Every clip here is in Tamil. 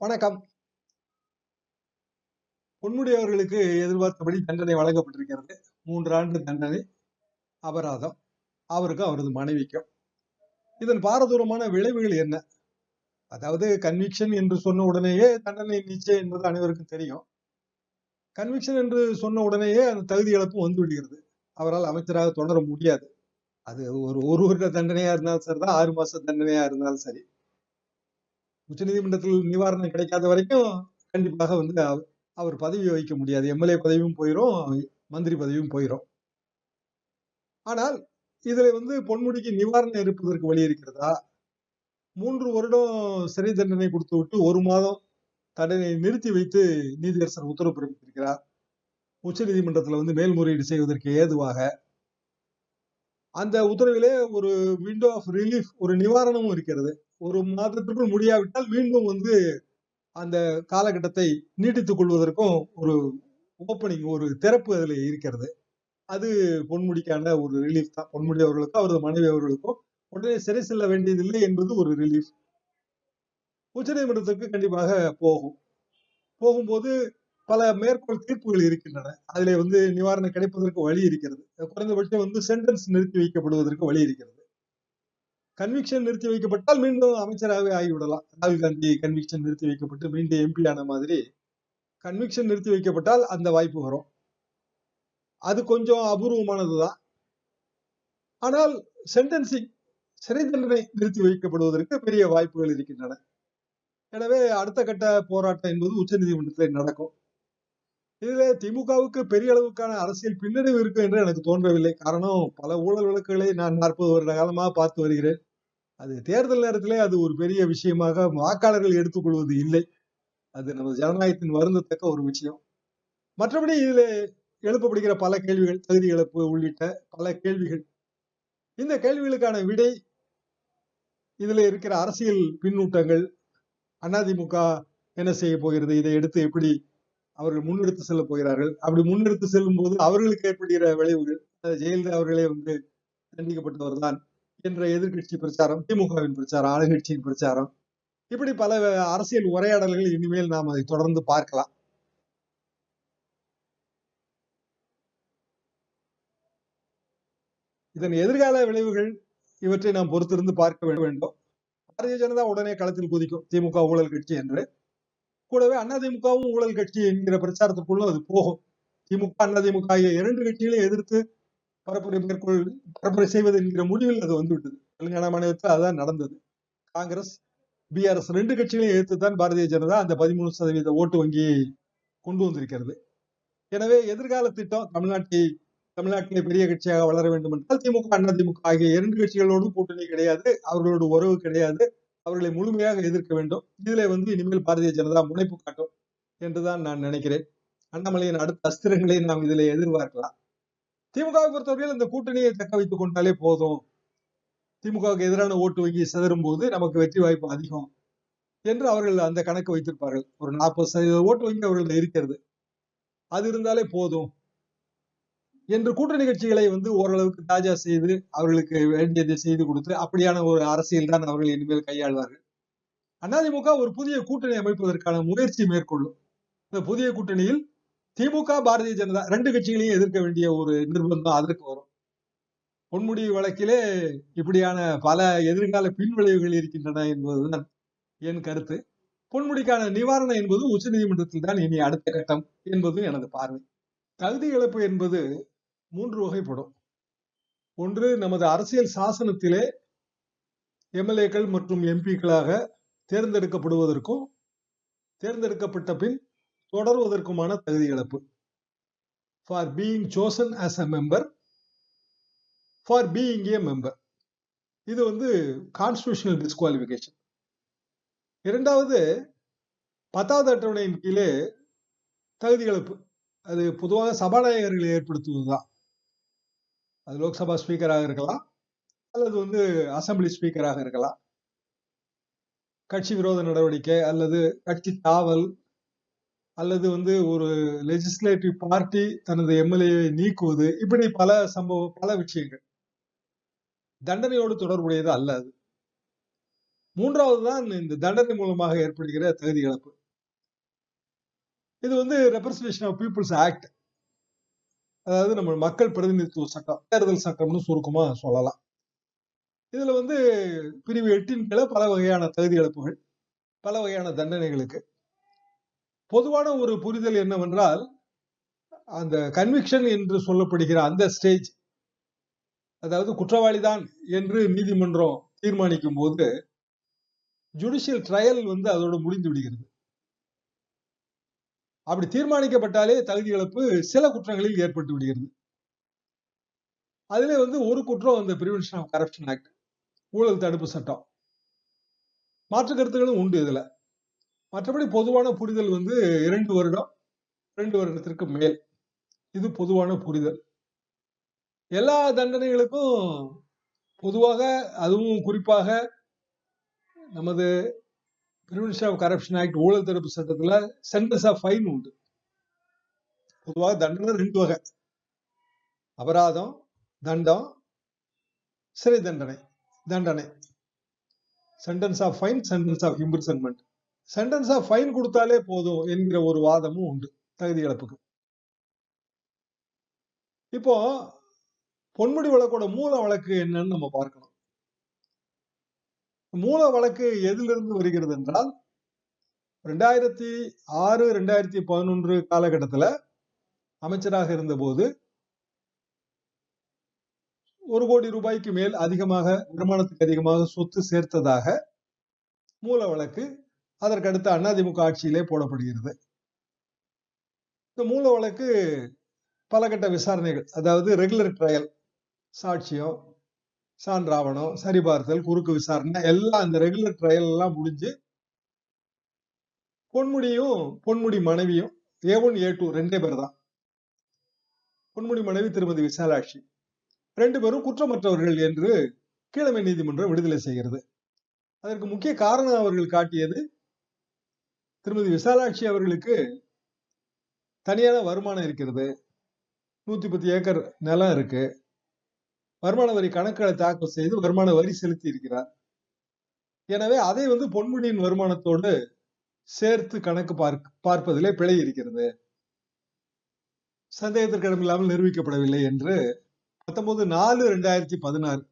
வணக்கம். பொன்முடி அவர்களுக்கு எதிர்பார்த்தபடி தண்டனை வழங்கப்பட்டிருக்கிறது. மூன்று ஆண்டு தண்டனை, அபராதம். அவருக்கும், அவரது மனைவிக்கும். இதன் பாரதூரமான விளைவுகள் என்ன? அதாவது கன்விக்ஷன் என்று சொன்ன உடனேயே தண்டனை நிச்சயம் என்பது அனைவருக்கும் தெரியும். கன்விக்ஷன் என்று சொன்ன உடனேயே அந்த தகுதி இழப்பு வந்து விடுகிறது. அவரால் அமைச்சராக தொடர முடியாது. அது ஒரு ஒரு வருட தண்டனையா இருந்தாலும் சரிதான், ஆறு மாச தண்டனையா இருந்தாலும் சரி. உச்சநீதிமன்றத்தில் நிவாரணம் கிடைக்காத வரைக்கும் கண்டிப்பாக வந்து அவர் பதவி வகிக்க முடியாது. எம்.எல்.ஏ பதவியும் போயிரும், மந்திரி பதவியும் போயிரும். ஆனால் இதுல வந்து பொன்முடிக்கு நிவாரணம் இருப்பதற்கு வழி இருக்கிறதா? மூன்று வருடம் சிறை தண்டனை கொடுத்து விட்டு ஒரு மாதம் தண்டனையை நிறுத்தி வைத்து நீதியரசர் உத்தரவு பிறப்பித்திருக்கிறார். உச்சநீதிமன்றத்துல வந்து மேல்முறையீடு செய்வதற்கு ஏதுவாக. அந்த உத்தரவிலே ஒரு விண்டோ ஆஃப் ரிலீஃப் ஒரு நிவாரணமும் இருக்கிறது. ஒரு மாதத்திற்குள் முடியாவிட்டால் மீண்டும் வந்து அந்த காலகட்டத்தை நீட்டித்துக் கொள்வதற்கும் ஒரு ஓப்பனிங் ஒரு திறப்பு அதில் இருக்கிறது. அது பொன்முடிக்கான ஒரு ரிலீஃப் தான். பொன்முடி அவர்களுக்கும், அவரது மனைவி அவர்களுக்கும் உடனே சிறை செல்ல வேண்டியதில்லை என்பது ஒரு ரிலீஃப். உச்சநீதிமன்றத்திற்கு கண்டிப்பாக போகும். போகும்போது பல மேற்கோள் தீர்ப்புகள் இருக்கின்றன. அதில் வந்து நிவாரணம் கிடைப்பதற்கு வழி இருக்கிறது. குறைந்தபட்சம் வந்து சென்டென்ஸ் நிறுத்தி வைக்கப்படுவதற்கு வழி இருக்கிறது. கன்விக்ஷன் நிறுத்தி வைக்கப்பட்டால் மீண்டும் அமைச்சராகவே ஆகிவிடலாம். ராகுல் காந்தி கன்விக்ஷன் நிறுத்தி வைக்கப்பட்டு மீண்டும் எம்பி ஆன மாதிரி, கன்விக்ஷன் நிறுத்தி வைக்கப்பட்டால் அந்த வாய்ப்பு வரும். அது கொஞ்சம் அபூர்வமானது தான். ஆனால் சென்டென்சிங் சிறை தண்டனை நிறுத்தி வைக்கப்படுவதற்கு பெரிய வாய்ப்புகள் இருக்கின்றன. எனவே அடுத்த கட்ட போராட்டம் என்பது உச்சநீதிமன்றத்தில் நடக்கும். இதில் திமுகவுக்கு பெரிய அளவுக்கான அரசியல் பின்னடைவு இருக்கும் என்று எனக்கு தோன்றவில்லை. காரணம் பல ஊழல் வழக்குகளை நான் 40 வருட காலமாக பார்த்து வருகிறேன். அது தேர்தல் நேரத்திலே அது ஒரு பெரிய விஷயமாக வாக்காளர்கள் எடுத்துக்கொள்வது இல்லை. அது நமது ஜனநாயகத்தின் வருந்தத்தக்க ஒரு விஷயம். மற்றபடி இதில் எழுப்பப்படுகிற பல கேள்விகள், தகுதி இழப்பு உள்ளிட்ட பல கேள்விகள். இந்த கேள்விகளுக்கான விடை இதில் இருக்கிற அரசியல் பின்னூட்டங்கள், அதிமுக என்ன செய்யப் போகிறது? இதை எடுத்து எப்படி அவர்கள் முன்னெடுத்து செல்லப் போகிறார்கள்? அப்படி முன்னெடுத்து செல்லும் போது அவர்களுக்கு ஏற்படுகிற விளைவுகள், ஜெயலலிதா அவர்களே வந்து தண்டிக்கப்பட்டவர் தான் என்ற எதிர்க்கட்சி பிரச்சாரம், திமுகவின் பிரச்சாரம், ஆளுங்கட்சியின் பிரச்சாரம். இப்படி பல அரசியல் உரையாடல்கள் இனிமேல் நாம் அதை தொடர்ந்து பார்க்கலாம். இதன் எதிர்கால விளைவுகள் இவற்றை நாம் பொறுத்திருந்து பார்க்க வேண்டும். பாரதிய ஜனதா உடனே களத்தில் குதிக்கும். திமுக ஊழல் கட்சி என்று. கூடவே அதிமுகவும் ஊழல் கட்சி என்கிற பிரச்சாரத்துக்குள்ள அது போகும். திமுக, அதிமுக இரண்டு கட்சிகளையும் எதிர்த்து பரப்புரை மேற்கொள் பரப்புரை செய்வது என்கிற முடிவில் அது வந்துவிட்டது. தெலுங்கானா மாநிலத்தில் அதுதான் நடந்தது. காங்கிரஸ், பிஆர்எஸ் ரெண்டு கட்சிகளையும் எதிர்த்து தான் பாரதிய ஜனதா அந்த 13% ஓட்டு வங்கியை கொண்டு வந்திருக்கிறது. எனவே எதிர்கால திட்டம் தமிழ்நாட்டை தமிழ்நாட்டிலே பெரிய கட்சியாக வளர வேண்டும் என்றால் திமுக, அதிமுக ஆகிய இரண்டு கட்சிகளோடும் கூட்டணி கிடையாது. அவர்களோடு உறவு கிடையாது. அவர்களை முழுமையாக எதிர்க்க வேண்டும். இதிலே வந்து இனிமேல் பாரதிய ஜனதா முனைப்பு காட்டும் என்றுதான் நான் நினைக்கிறேன். அண்ணாமலையின் அடுத்த அஸ்திரங்களை நாம் இதில் எதிர்பார்க்கலாம். திமுகவை பொறுத்தவரையில் இந்த கூட்டணியை தக்க வைத்துக் கொண்டாலே போதும். திமுகவுக்கு எதிரான ஓட்டு வங்கி சிதறும்போது நமக்கு வெற்றி வாய்ப்பு அதிகம் என்று அவர்கள் அந்த கணக்கு வைத்திருப்பார்கள். ஒரு 40% ஓட்டு வங்கி அவர்கள் இருக்கிறது. அது இருந்தாலே போதும். என்று கூட்டணி கட்சிகளை வந்து ஓரளவுக்கு தாஜா செய்து, அவர்களுக்கு வேண்டியதை செய்து கொடுத்து, அப்படியான ஒரு அரசியல் தான் அவர்கள் இனிமேல் கையாள்வார்கள். அதிமுக ஒரு புதிய கூட்டணி அமைப்பதற்கான முயற்சி மேற்கொள்ளும். இந்த புதிய கூட்டணியில் திமுக, பாரதிய ஜனதா ரெண்டு கட்சிகளையும் எதிர்க்க வேண்டிய ஒரு நிர்பந்தம் அதற்கு வரும். பொன்முடி வழக்கிலே இப்படியான பல எதிர்கால பின்விளைவுகள் இருக்கின்றன என்பதுதான் என் கருத்து. பொன்முடிக்கான நிவாரணம் என்பது உச்சநீதிமன்றத்தில் தான் இனி அடுத்த கட்டம் என்பது எனது பார்வை. தகுதி இழப்பு என்பது மூன்று வகைப்படும். ஒன்று நமது அரசியல் சாசனத்திலே எம்.எல்.ஏக்கள் மற்றும் எம்பிக்களாக தேர்ந்தெடுக்கப்படுவதற்கும், தேர்ந்தெடுக்கப்பட்ட பின் தொடர்வதற்குமான தகுதி இழப்பு. For being chosen as a member, for being a member. இது வந்து கான்ஸ்டியூஷனல் டிஸ்குவாலிஃபிகேஷன். 2வது 10வது அட்டவணையின் கீழே தகுதி இழப்பு. அது பொதுவாக சபாநாயகர்கள் ஏற்படுத்துவதுதான். அது லோக்சபா ஸ்பீக்கராக இருக்கலாம். அல்லது வந்து அசெம்பிளி ஸ்பீக்கராக இருக்கலாம். கட்சி விரோத நடவடிக்கை அல்லது கட்சி தாவல் அல்லது வந்து ஒரு லெஜிஸ்லேட்டிவ் பார்ட்டி தனது எம்.எல்.ஏவை நீக்குவது இப்படி பல சம்பவம் பல விஷயங்கள். தண்டனையோடு தொடர்புடையது அல்ல அது. மூன்றாவது தான் இந்த தண்டனை மூலமாக ஏற்படுகிற தகுதி இழப்பு இது வந்து ரெப்ரசன்டேஷன் ஆஃப் பீப்புள்ஸ் ஆக்ட் அதாவது நம்ம மக்கள் பிரதிநிதித்துவ சட்டம் தேர்தல் சட்டம்னு சுருக்கமா சொல்லலாம் இதுல வந்து பிரிவு எட்டின் கீழே பல வகையான தகுதி இழப்புகள் பல வகையான தண்டனைகளுக்கு பொதுவான ஒரு புரிதல் என்னவென்றால் அந்த கன்விக்ஷன் என்று சொல்லப்படுகிற அந்த ஸ்டேஜ் அதாவது குற்றவாளிதான் என்று நீதிமன்றம் தீர்மானிக்கும் போது ஜுடிஷியல் ட்ரையல் வந்து அதோடு முடிந்து விடுகிறது. அப்படி தீர்மானிக்கப்பட்டாலே தகுதி இழப்பு சில குற்றங்களில் ஏற்பட்டு விடுகிறது. அதிலே வந்து ஒரு குற்றம் அந்த பிரிவென்ஷன் ஆஃப் கரப்ஷன் ஆக்ட் ஊழல் தடுப்பு சட்டம். மாற்று கருத்துகளும் உண்டு இதுல. மற்றபடி பொதுவான புரிதல் வந்து இரண்டு வருடம் இரண்டு வருடத்திற்கு மேல். இது பொதுவான புரிதல். எல்லா தண்டனைகளுக்கும் பொதுவாக அதுவும் குறிப்பாக நமது பிரிவென்ஷன் ஆஃப் கரப்ஷன் ஆக்ட் ஊழல் தடுப்பு சட்டத்துல சென்டென்ஸ் ஆஃப் ஃபைன் உண்டு. பொதுவாக தண்டனை ரெண்டு வகை. அபராதம் தண்டம் சிறை தண்டனை தண்டனை. Sentence of fine sentence of imprisonment சென்டென்ஸா fine கொடுத்தாலே போதும் என்கிற ஒரு வாதமும் உண்டு. தகுதி இழப்புக்கு. இப்போ பொன்முடி வழக்கோட மூல வழக்கு என்னன்னு நம்ம பார்க்கணும். மூல வழக்கு எதிலிருந்து வருகிறது என்றால் ரெண்டாயிரத்தி ஆறு ரெண்டாயிரத்தி பதினொன்று காலகட்டத்துல அமைச்சராக இருந்தபோது ஒரு கோடி ரூபாய்க்கு மேல் அதிகமாக வருமானத்துக்கு அதிகமாக சொத்து சேர்த்ததாக மூல வழக்கு அதற்கடுத்து அதிமுக ஆட்சியிலே போடப்படுகிறது. இந்த மூல வழக்கு பலகட்ட விசாரணைகள் அதாவது ரெகுலர் ட்ரையல் சாட்சியம் சான்றாவணம் சரிபார்த்தல் குறுக்கு விசாரணை எல்லாம் அந்த ரெகுலர் ட்ரையல் எல்லாம் முடிஞ்சு பொன்முடியும் பொன்முடி மனைவியும் ஏ ஒன் ஏ டூ ரெண்டே பேர் தான். பொன்முடி மனைவி திருமதி விசாலாட்சி. ரெண்டு பேரும் குற்றமற்றவர்கள் என்று கீழமை நீதிமன்றம் விடுதலை செய்கிறது. அதற்கு முக்கிய காரணம் அவர்கள் காட்டியது திருமதி விசாலாட்சி அவர்களுக்கு தனியான வருமானம் இருக்கிறது. நூத்தி பத்து ஏக்கர் நிலம் இருக்கு. வருமான வரி கணக்குகளை தாக்கல் செய்து வருமான வரி செலுத்தி இருக்கிறார். எனவே அதை வந்து பொன்முடியின் வருமானத்தோடு சேர்த்து கணக்கு பார்க்க பார்ப்பதிலே பிழை இருக்கிறது. சந்தேகத்திற்கிடமில்லாமல் நிரூபிக்கப்படவில்லை என்று பத்தொன்பது நாலு ரெண்டாயிரத்தி பதினாறு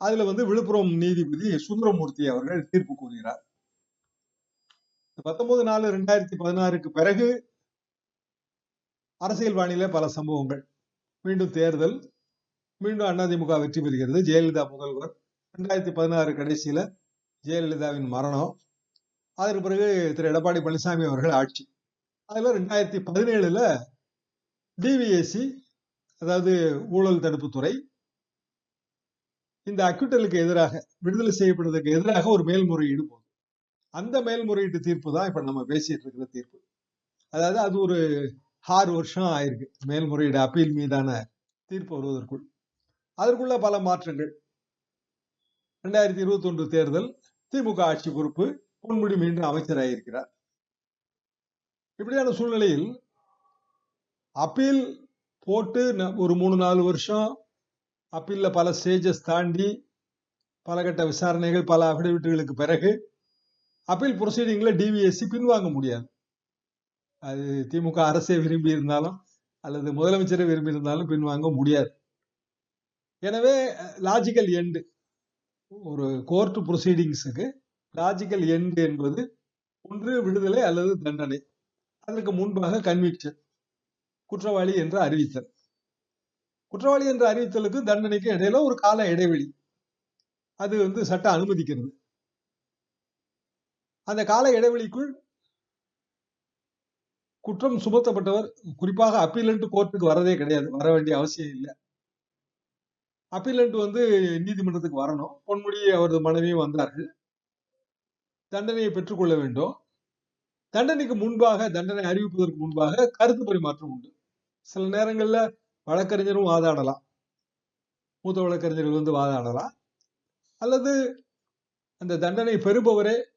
அதுல வந்து விழுப்புரம் நீதிபதி சுந்தரமூர்த்தி அவர்கள் தீர்ப்பு கூறுகிறார். பத்தொன்பது நாலு ரெண்டாயிரத்தி பதினாறுக்கு பிறகு அரசியல் வானிலை பல சம்பவங்கள். மீண்டும் தேர்தல் மீண்டும் அதிமுக வெற்றி பெறுகிறது. ஜெயலலிதா முதல்வர். ரெண்டாயிரத்தி பதினாறு கடைசியில ஜெயலலிதாவின் மரணம். அதற்கு பிறகு திரு. எடப்பாடி பழனிசாமி அவர்கள் ஆட்சி. அதுல ரெண்டாயிரத்தி பதினேழுல டிவிஎஸ்சி அதாவது ஊழல் தடுப்பு துறை இந்த அக்யூட்டலுக்கு எதிராக விடுதலை செய்யப்படுவதற்கு எதிராக ஒரு மேல்முறையீடு போகுது. அந்த மேல்முறையீட்டு தீர்ப்பு தான் இப்ப நம்ம பேசிட்டு இருக்கிற தீர்ப்பு. அதாவது அது ஒரு ஆறு வருஷம் ஆயிருக்கு. மேல்முறையீடு அப்பீல் மீதான தீர்ப்பு வருவதற்குள். அதற்குள்ள பல மாற்றங்கள். ரெண்டாயிரத்தி இருபத்தி ஒன்று தேர்தல் திமுக ஆட்சி பொறுப்பு பொன்முடி மீண்டும் அமைச்சராயிருக்கிறார். இப்படியான சூழ்நிலையில் அப்பீல் போட்டு ஒரு மூணு நாலு வருஷம் அப்பீல்ல பல ஸ்டேஜஸ் தாண்டி பல கட்ட விசாரணைகள் பல அபிடவிட்டுகளுக்கு பிறகு அப்பீல் ப்ரொசீடிங்கில் டிவிஎஸ்சி பின்வாங்க முடியாது. அது திமுக அரசே விரும்பி இருந்தாலும் அல்லது முதலமைச்சரை விரும்பி இருந்தாலும் பின்வாங்க முடியாது. எனவே லாஜிக்கல் எண்டு ஒரு கோர்ட் ப்ரொசீடிங்ஸுக்கு லாஜிக்கல் எண்டு என்பது ஒன்று விடுதலை அல்லது தண்டனை. அதற்கு முன்பாக கன்விக்ஷன் குற்றவாளி என்று அறிவித்தல். குற்றவாளி என்ற அறிவித்தலுக்கு தண்டனைக்கு இடையில ஒரு கால இடைவெளி. அது வந்து சட்டம் அனுமதிக்கிறது. அந்த கால இடைவெளிக்குள் குற்றம் சுமத்தப்பட்டவர் குறிப்பாக அப்பீலண்ட் கோர்ட்டுக்கு வரதே கிடையாது. வர வேண்டிய அவசியம் இல்லை. அப்பீலண்ட் வந்து நீதிமன்றத்துக்கு வரணும். பொன்முடி அவரது மனைவியும் வந்தார்கள். தண்டனையை பெற்றுக்கொள்ள வேண்டும். தண்டனைக்கு முன்பாக தண்டனை அறிவிப்பதற்கு முன்பாக கருத்து பரிமாற்றம் உண்டு. சில நேரங்கள்ல வழக்கறிஞரும் வாதாடலாம். மூத்த வழக்கறிஞர்கள் வந்து வாதாடலாம். அல்லது அந்த தண்டனை பெறுபவரே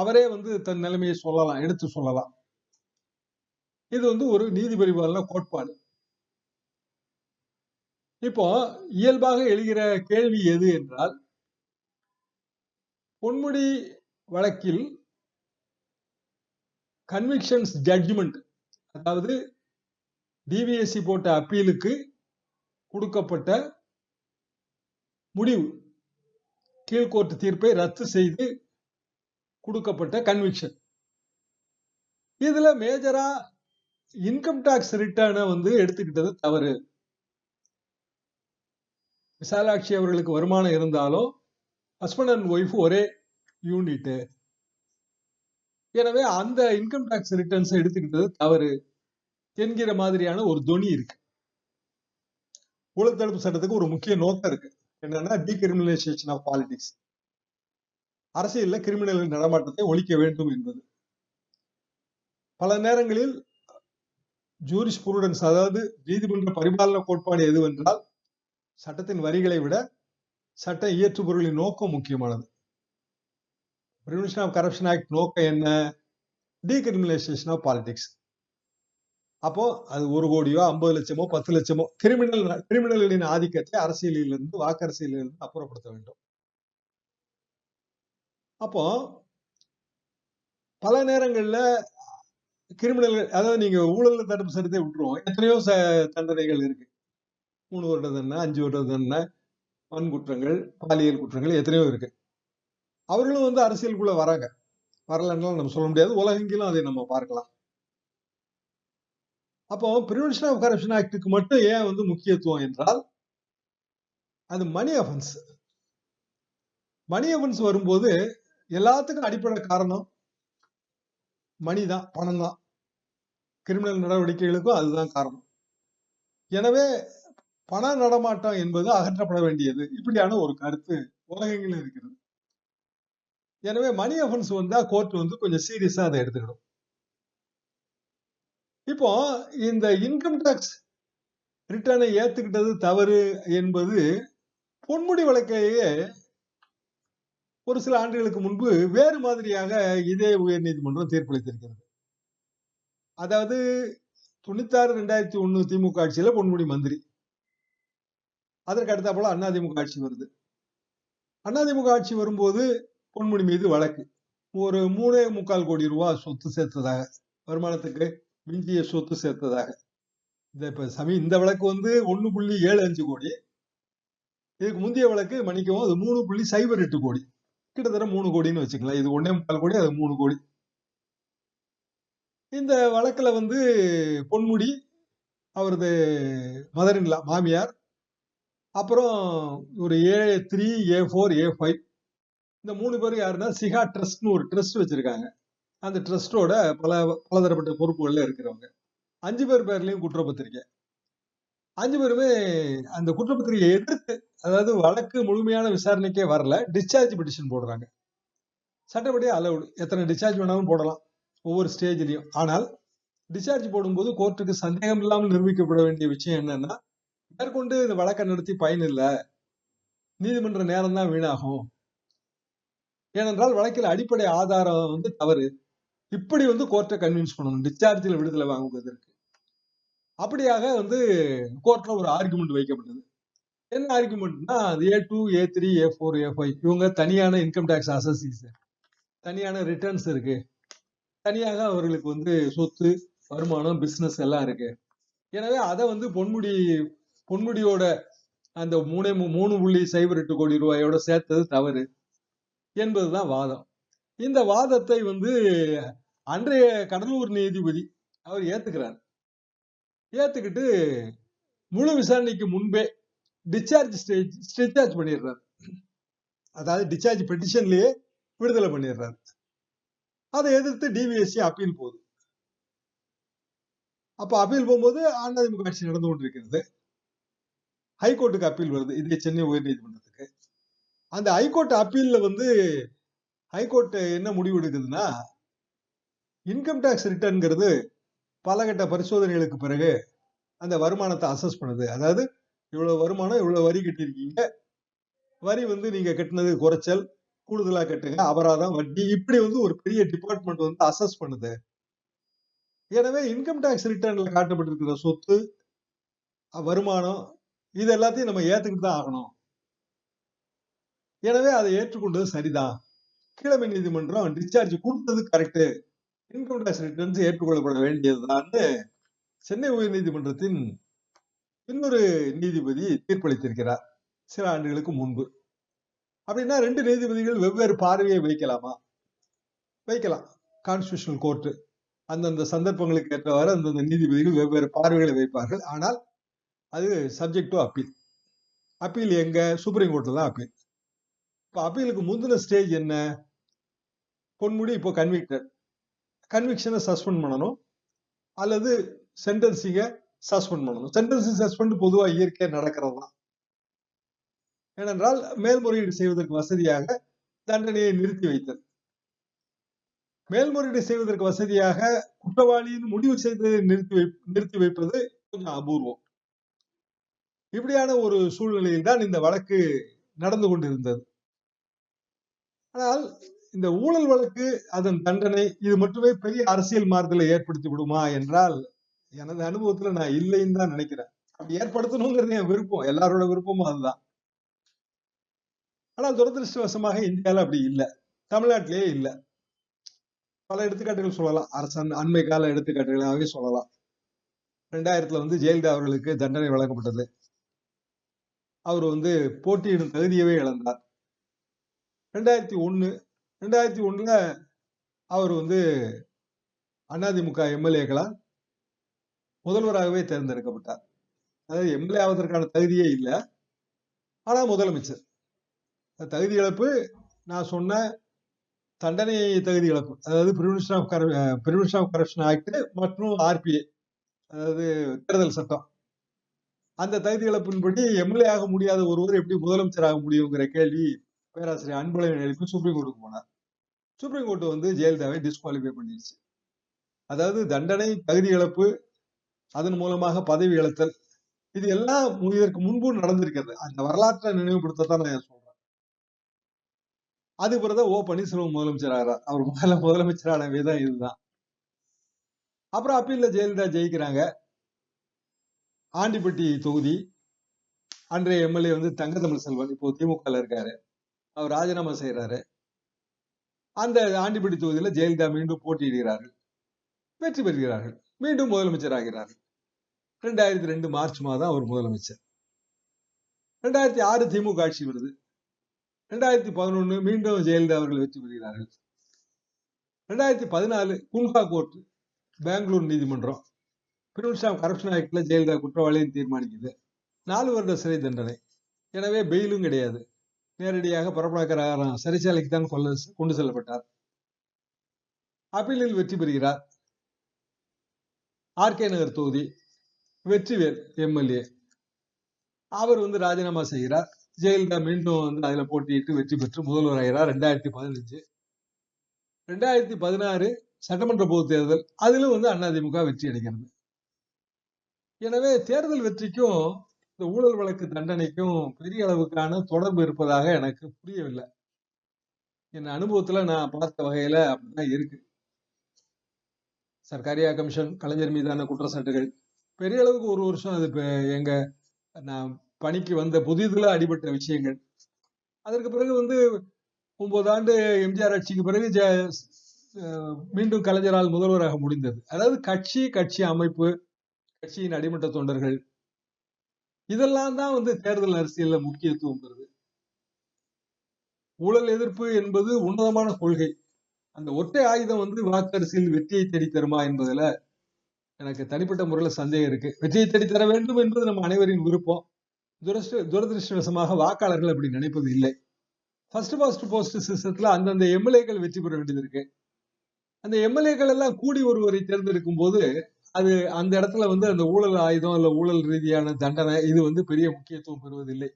அவரே வந்து தன் நிலைமையை சொல்லலாம் எடுத்து சொல்லலாம். இது வந்து ஒரு நீதிபரிபாலன கோட்பாடு. இப்போ இயல்பாக எழுகிற கேள்வி எது என்றால் பொன்முடி வழக்கில் கன்விக்ஷன்ஸ் ஜட்ஜ்மெண்ட் அதாவது டிவிஎஸ்சி போட்ட அப்பீலுக்கு கொடுக்கப்பட்ட முடிவு கீழ்கோர்ட் தீர்ப்பை ரத்து செய்து கொடுக்கப்பட்ட கன்விக்ஷன் இதுல மேஜரா இன்கம் டாக்ஸ் ரிட்டர்னை வந்து எடுத்துக்கிட்டது தவறு. விசாலாட்சி அவர்களுக்கு வருமானம் இருந்தாலும் ஹஸ்பண்ட் அண்ட் ஒய்ஃப் ஒரே யூனிட் எனவே அந்த இன்கம் டாக்ஸ் ரிட்டர்ன்ஸ் எடுத்துக்கிட்டது தவறு என்கிற மாதிரியான ஒரு தொனி இருக்கு. ஊழல் தடுப்பு சட்டத்துக்கு ஒரு முக்கிய நோக்கம் இருக்கு. என்னன்னா டீகிரிமினலைசேஷன் ஆஃப் பாலிடிக்ஸ் அரசியலில் கிரிமினலின் நடமாட்டத்தை ஒழிக்க வேண்டும் என்பது. பல நேரங்களில் ஜூரிஸ் புருடன்ஸ் அதாவது நீதிமன்ற பரிபாலன கோட்பாடு எதுவென்றால் சட்டத்தின் வரிகளை விட சட்ட இயற்றுபொருளின் நோக்கம் முக்கியமானது. பிரிவென்ஷன் ஆஃப் கரப்ஷன் ஆக்ட் நோக்கம் என்ன? டீகிரிமினலைசேஷன் ஆஃப் பாலிடிக்ஸ் அப்போ அது ஒரு கோடியோ ஐம்பது லட்சமோ பத்து லட்சமோ கிரிமினல் கிரிமினல்களின் ஆதிக்கத்தை அரசியலிலிருந்து வாக்கரசியலிருந்து அப்புறப்படுத்த வேண்டும். அப்போ பல நேரங்கள்ல கிரிமினல்கள் அதாவது நீங்க ஊழல் தடுப்பு சட்டத்தை விட்டுருவோம். எத்தனையோ ச தண்டனைகள் இருக்கு. மூணு வருட தண்டனை அஞ்சு வருட தண்டனை வன் குற்றங்கள் பாலியல் குற்றங்கள் எத்தனையோ இருக்கு. அவர்களும் வந்து அரசியலுக்குள்ள வராங்க. வரலன்னாலும் நம்ம சொல்ல முடியாது. உலகெங்கிலும் அதை நம்ம பார்க்கலாம். அப்போ பிரிவென்ஷன் ஆஃப் கரப்ஷன் ஆக்டுக்கு மட்டும் ஏன் வந்து முக்கியத்துவம் என்றால் அது மணி அஃபென்ஸ் மணி அஃபென்ஸ் வரும்போது எல்லாத்துக்கும் அடிப்படை காரணம் மணி தான் பணம் தான் கிரிமினல் நடவடிக்கைகளுக்கும் அதுதான் காரணம். எனவே பண நடமாட்டம் என்பது அகற்றப்பட வேண்டியது. இப்படியான ஒரு கருத்து உலகங்களில் இருக்கிறது. எனவே மணி அஃபன்ஸ் வந்தா கோர்ட் வந்து கொஞ்சம் சீரியஸா அதை எடுத்துக்கணும் இப்போ இந்த இன்கம் டேக்ஸ் ரிட்டர்னை ஏத்துக்கிட்டது தவறு என்பது பொன்முடி வழக்கையே ஒரு சில ஆண்டுகளுக்கு முன்பு வேறு மாதிரியாக இதே உயர் நீதிமன்றம் தீர்ப்பளித்திருக்கிறது. அதாவது தொண்ணூத்தாறு ரெண்டாயிரத்தி ஒன்று திமுக ஆட்சியில பொன்முடி மந்திரி. அதற்கு அடுத்த போல அதிமுக ஆட்சி வருது. அதிமுக ஆட்சி வரும்போது பொன்முடி மீது வழக்கு. ஒரு மூணே முக்கால் கோடி ரூபாய் சொத்து சேர்த்ததாக வருமானத்துக்கு மிஞ்சிய சொத்து சேர்த்ததாக. இந்த இப்ப சமீ இந்த வழக்கு வந்து ஒன்று புள்ளி ஏழு அஞ்சு கோடி. இதுக்கு முந்தைய வழக்கு மன்னிக்கவும் அது மூணு புள்ளி சைபர் எட்டு கோடி. கிட்டத்தட்ட மூணு கோடின்னு வச்சுக்கலாம். இது ஒன்னே முக்கால் கோடி அது மூணு கோடி. இந்த வழக்குல வந்து பொன்முடி அவரது மதரின்லா மாமியார் அப்புறம் ஒரு A three A four A five இந்த மூணு பேரும் யாருன்னா சிகா ட்ரஸ்ட்னு ஒரு ட்ரஸ்ட் வச்சிருக்காங்க. அந்த ட்ரஸ்டோட பல பலதரப்பட்ட பொறுப்புகள்ல இருக்கிறவங்க. அஞ்சு பேர் பேர்லயும் குற்றப்பத்திரிக்கை அஞ்சு பேருமே அந்த குற்றப்பத்திரிகையை எதிர்த்து அதாவது வழக்கு முழுமையான விசாரணைக்கே வரல. டிஸ்சார்ஜ் பெட்டிஷன் போடுறாங்க. சட்டப்படி அலவுடு எத்தனை டிஸ்சார்ஜ் வேணாலும் போடலாம். ஒவ்வொரு ஸ்டேஜ்லையும் ஆனால் டிஸ்சார்ஜ் போடும்போது கோர்ட்டுக்கு சந்தேகம் இல்லாமல் நிரூபிக்கப்பட வேண்டிய விஷயம் என்னன்னா மேற்கொண்டு இந்த வழக்கை நடத்தி பயன் இல்லை. நீதிமன்ற நேரம் தான் வீணாகும். ஏனென்றால் வழக்கில் அடிப்படை ஆதாரம் வந்து தவறு. இப்படி வந்து கோர்ட்டை கன்வின்ஸ் பண்ணணும். டிஸ்சார்ஜில் விடுதலை வாங்குவதற்கு. அப்படியாக வந்து கோர்ட்ல ஒரு ஆர்குமெண்ட் வைக்கப்பட்டது. என்ன ஆர்குமெண்ட்னா அது A two A three A four A five இவங்க தனியான இன்கம் டேக்ஸ் அசசிஸ் தனியான ரிட்டர்ன்ஸ் இருக்கு. தனியாக அவர்களுக்கு வந்து சொத்து வருமானம் பிஸ்னஸ் எல்லாம் இருக்கு. எனவே அதை வந்து பொன்முடி பொன்முடியோட அந்த மூணே மூணு புள்ளி சைபர் எட்டு கோடி ரூபாயோட சேர்த்தது தவறு என்பதுதான் வாதம். இந்த வாதத்தை வந்து அன்றைய கடலூர் நீதிபதி அவர் ஏத்துக்கிறார். ஏத்துக்கிட்டு முழு விசாரணைக்கு முன்பே டிஸ்சார்ஜ் ஸ்டேஜ் டிஸ்சார்ஜ் பண்ணிடுறாரு. அதாவது டிஸ்சார்ஜ் பெட்டிஷன்லயே விடுதலை பண்ணிடுறாரு. அதை எதிர்த்து டிவிஎஸ்சி அப்பீல் போகுது. அப்ப அப்பீல் போகும்போது அதிமுக ஆட்சி நடந்து கொண்டிருக்கிறது. ஹைகோர்ட்டுக்கு அப்பீல் வருது. இதே சென்னை உயர் நீதிமன்றத்துக்கு அந்த ஹைகோர்ட் அப்பீல்ல வந்து ஹைகோர்ட் என்ன முடிவு எடுக்குதுன்னா இன்கம் டேக்ஸ் ரிட்டர்ன்ங்கிறது பலகட்ட பரிசோதனைகளுக்கு பிறகு அந்த வருமானத்தை அசஸ் பண்ணுது. அதாவது இவ்வளவு வருமானம் இவ்வளவு வரி கட்டியிருக்கீங்க. வரி வந்து நீங்க கட்டினது குறைச்சல் கூடுதலா கட்டுங்க அபராதம் வட்டி இப்படி வந்து ஒரு பெரிய டிபார்ட்மெண்ட் வந்து அசஸ் பண்ணுது. எனவே இன்கம் டேக்ஸ் ரிட்டர்ன்ல காட்டப்பட்டிருக்கிற சொத்து வருமானம் இது எல்லாத்தையும் நம்ம ஏத்துக்கிட்டு தான் ஆகணும். எனவே அதை ஏற்றுக்கொண்டது சரிதான். கீழமை நீதிமன்றம் டிஸ்சார்ஜ் கொடுத்தது கரெக்ட் இன்கம் டேக்ஸ் ரிட்டர்ன்ஸ் ஏற்றுக்கொள்ளப்பட வேண்டியதுதான் சென்னை உயர் நீதிமன்றத்தின் இன்னொரு நீதிபதி தீர்ப்பளித்திருக்கிறார் சில ஆண்டுகளுக்கு முன்பு. அப்படின்னா ரெண்டு நீதிபதிகள் வெவ்வேறு பார்வையை வைக்கலாமா? வைக்கலாம். கான்ஸ்டியூஷனல் கோர்ட்டு அந்தந்த சந்தர்ப்பங்களுக்கு ஏற்றவாறு அந்தந்த நீதிபதிகள் வெவ்வேறு பார்வைகளை வைப்பார்கள். ஆனால் அது சப்ஜெக்ட் டு அப்பீல் அப்பீல் எங்க? சுப்ரீம் கோர்ட்டில் தான் அப்பீல் இப்போ அப்பீலுக்கு முந்தின ஸ்டேஜ் என்ன? பொன்முடி இப்போ கன்விக்டட் கன்விக்ஷனை சஸ்பெண்ட் பண்ணணும். அல்லது சென்டென்சிங்கை சஸ்பெண்ட் பண்ணணும். சென்டென்சிங் சஸ்பெண்ட் பொதுவாக இயற்கையாக நடக்கிறது? தான் ஏனென்றால் மேல்முறையீடு செய்வதற்கு வசதியாக தண்டனையை நிறுத்தி வைத்தது மேல்முறையீடு செய்வதற்கு வசதியாக குற்றவாளியின் முடிவு செய்ததை நிறுத்தி வை நிறுத்தி வைப்பது கொஞ்சம் அபூர்வம். இப்படியான ஒரு சூழ்நிலையில் தான் இந்த வழக்கு நடந்து கொண்டிருந்தது. ஆனால் இந்த ஊழல் வழக்கு அதன் தண்டனை இது மட்டுமே பெரிய அரசியல் மாறுதலை ஏற்படுத்தி விடுமா என்றால் எனது அனுபவத்துல நான் இல்லைன்னு தான் நினைக்கிறேன். அப்படி ஏற்படுத்தணுங்கிறது என் விருப்பம். எல்லாரோட விருப்பமும் அதுதான். ஆனால் துரதிருஷ்டவசமாக இந்தியாவில் அப்படி இல்லை. தமிழ்நாட்டிலேயே இல்லை. பல எடுத்துக்காட்டுகள் சொல்லலாம். அரசன் அண்மை கால எடுத்துக்காட்டுகளாகவே சொல்லலாம். ரெண்டாயிரத்துல வந்து ஜெயலலிதா அவர்களுக்கு தண்டனை வழங்கப்பட்டது. அவர் வந்து போட்டியிடும் தகுதியவே இழந்தார். ரெண்டாயிரத்தி ஒண்ணு ரெண்டாயிரத்தி ஒன்றில் அவர் வந்து அதிமுக எம்எல்ஏக்களால் முதல்வராகவே தேர்ந்தெடுக்கப்பட்டார். அதாவது எம்எல்ஏ ஆவதற்கான தகுதியே இல்லை. ஆனால் முதலமைச்சர். தகுதி இழப்பு நான் சொன்ன தண்டனை தகுதி இழப்பு அதாவது prevention of prevention of corruption act மற்றும் ஆர்பிஐ அதாவது தேர்தல் சட்டம். அந்த தகுதி இழப்பின்படி எம்எல்ஏ ஆக முடியாத ஒருவர் எப்படி முதலமைச்சர் ஆக முடியுங்கிற கேள்வி பேராசிரியர் அன்பழகன் எழுப்பி சுப்ரீம் கோர்ட்டுக்கு போனார். சுப்ரீம் கோர்ட் வந்து ஜெயலலிதாவை டிஸ்குவாலிஃபை பண்ணிடுச்சு அதாவது தண்டனை தகுதி இழப்பு அதன் மூலமாக பதவி இழத்தல் இது எல்லாம் இதற்கு முன்பு நடந்திருக்கிறது. அந்த வரலாற்றை நினைவுபடுத்தத்தான் நான் சொல்றேன். அது பிறகு ஓ பன்னீர்செல்வம் முதலமைச்சர் ஆகிறார். அவர் முதல்ல முதலமைச்சரான விதம் இதுதான். அப்புறம் அப்பீல்ல ஜெயலலிதா ஜெயிக்கிறாங்க. ஆண்டிப்பட்டி தொகுதி அன்றைய எம்எல்ஏ வந்து தங்க செல்வன் இப்போ திமுக இருக்காரு. அவர் ராஜினாமா செய்யறாரு அந்த ஆண்டிப்பட்டி தொகுதியில ஜெயலலிதா மீண்டும் போட்டியிடுகிறார்கள். வெற்றி பெறுகிறார்கள். மீண்டும் முதலமைச்சர் ஆகிறார்கள் ரெண்டாயிரத்தி ரெண்டு மார்ச் மாதம் அவர் முதலமைச்சர். ரெண்டாயிரத்தி ஆறு திமுக ஆட்சி வருது. ரெண்டாயிரத்தி பதினொன்னு மீண்டும் ஜெயலலிதா அவர்கள் வெற்றி பெறுகிறார்கள். ரெண்டாயிரத்தி பதினாலு குன்ஹா கோர்ட் பெங்களூர் நீதிமன்றம். பிரிவென்ஷன் ஆஃப் கரப்ஷன் ஆக்டில் ஜெயலலிதா குற்றவாளின்னு தீர்மானிக்குது. நாலு வருட சிறை தண்டனை. எனவே பெயிலும் கிடையாது. நேரடியாக பரப்பனாக்கர் சிறைச்சாலைக்கு தான் கொல்ல கொண்டு செல்லப்பட்டார். அப்பீலில் வெற்றி பெறுகிறார். ஆர்கே நகர் தொகுதி வெற்றிவேல் எம்எல்ஏ. அவர் வந்து ராஜினாமா செய்கிறார். ஜெயலலிதா மீண்டும் வந்து அதுல போட்டியிட்டு வெற்றி பெற்று முதல்வர் ஆகிறார் ரெண்டாயிரத்தி பதினஞ்சு. ரெண்டாயிரத்தி பதினாறு சட்டமன்ற பொது தேர்தல் அதிலும் வந்து அதிமுக வெற்றி அடைகிறது. எனவே தேர்தல் வெற்றிக்கும் இந்த ஊழல் வழக்கு தண்டனைக்கும் பெரிய அளவுக்கான தொடர்பு இருப்பதாக எனக்கு புரியவில்லை. என் அனுபவத்துல நான் பார்த்த வகையில அப்படிதான் இருக்கு. சர்க்காரியா கமிஷன் கலைஞர் மீதான குற்றச்சாட்டுகள் பெரிய அளவுக்கு ஒரு வருஷம் அது எங்க நான் பணிக்கு வந்த புதிதில் அடிபட்ட விஷயங்கள். அதற்கு பிறகு வந்து ஒன்பது ஆண்டு எம்ஜிஆர் ஆட்சிக்கு பிறகு மீண்டும் கலைஞரால் முதல்வராக முடிந்தது. அதாவது கட்சி கட்சி அமைப்பு கட்சியின் அடிமட்ட தொண்டர்கள் இதெல்லாம் தான் வந்து தேர்தல் அரசியல்ல முக்கியத்துவம் பெறுது. ஊழல் எதிர்ப்பு என்பது உன்னதமான கொள்கை. அந்த ஒற்றை ஆயுதம் வந்து வாக்கரசியல் வெற்றியை தேடி தருமா என்பதுல எனக்கு தனிப்பட்ட முறையில சந்தேகம் இருக்கு. வெற்றியை தேடி தர வேண்டும் என்பது நம்ம அனைவரின் விருப்பம். துரஷ்ட துரதிருஷ்டவசமாக வாக்காளர்கள் அப்படி நினைப்பது இல்லை. ஃபர்ஸ்ட் பாஸ்ட் போஸ்ட் சிஸ்டத்துல அந்தந்த எம்எல்ஏக்கள் வெற்றி பெற வேண்டியது இருக்கு. அந்த எம்எல்ஏக்கள் எல்லாம் கூடி ஒருவரை தேர்ந்தெடுக்கும் போது அது அந்த இடத்துல வந்து அந்த ஊழல் ஆயுதம் இல்ல ஊழல் ரீதியான தண்டனை இது வந்து பெரிய முக்கியத்துவம் பெறுவதில்லை.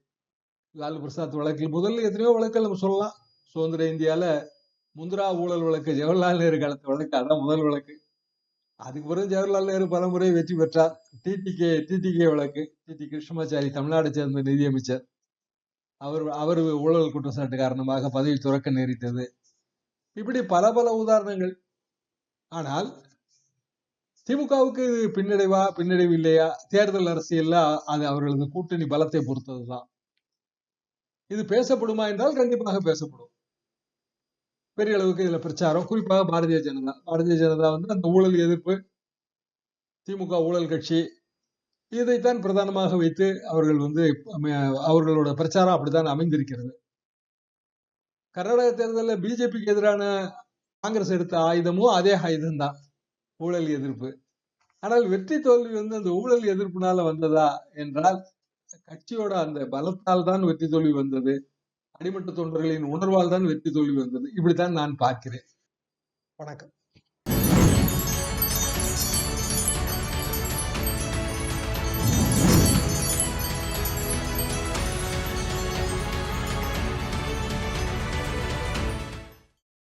லாலு பிரசாத் வழக்கில் முதல்ல எத்தனையோ வழக்கில் நம்ம சொல்லலாம். சுதந்திர இந்தியால முந்திரா ஊழல் வழக்கு ஜவஹர்லால் நேரு காலத்து வழக்கு அதான் முதல் வழக்கு. அதுக்கு பிறகு ஜவஹர்லால் நேரு பலமுறை வெற்றி பெற்றார். டிடிகே டிடிகே வழக்கு. டிடி கிருஷ்ணமாச்சாரி தமிழ்நாடு சேர்ந்த நிதியமைச்சர். அவர் அவர் ஊழல் குற்றச்சாட்டு காரணமாக பதவி துறக்க நேரிட்டது. இப்படி பல பல உதாரணங்கள். ஆனால் திமுகவுக்கு இது பின்னடைவா பின்னடைவு இல்லையா? தேர்தல் அரசியல்ல அது அவர்களது கூட்டணி பலத்தை பொறுத்ததுதான். இது பேசப்படுமா என்றால் கண்டிப்பாக பேசப்படும். பெரிய அளவுக்கு இதுல பிரச்சாரம். குறிப்பாக பாரதிய ஜனதா பாரதிய ஜனதா வந்து அந்த ஊழல் எதிர்ப்பு திமுக ஊழல் கட்சி இதைத்தான் பிரதானமாக வைத்து அவர்கள் வந்து அவர்களோட பிரச்சாரம் அப்படித்தான் அமைந்திருக்கிறது. கர்நாடக தேர்தலில் பிஜேபிக்கு எதிரான காங்கிரஸ் எடுத்த ஆயுதமும் அதே ஆயுதம் தான் ஊழல் எதிர்ப்பு. ஆனால் வெற்றி தோல்வி வந்து அந்த ஊழல் எதிர்ப்புனால வந்ததா என்றால் கட்சியோட அந்த பலத்தால் தான் வெற்றி தோல்வி வந்தது. அடிமட்ட தொண்டர்களின் உணர்வால் தான் வெற்றி தோல்வி வந்தது. இப்படித்தான் நான் பார்க்கிறேன். வணக்கம்.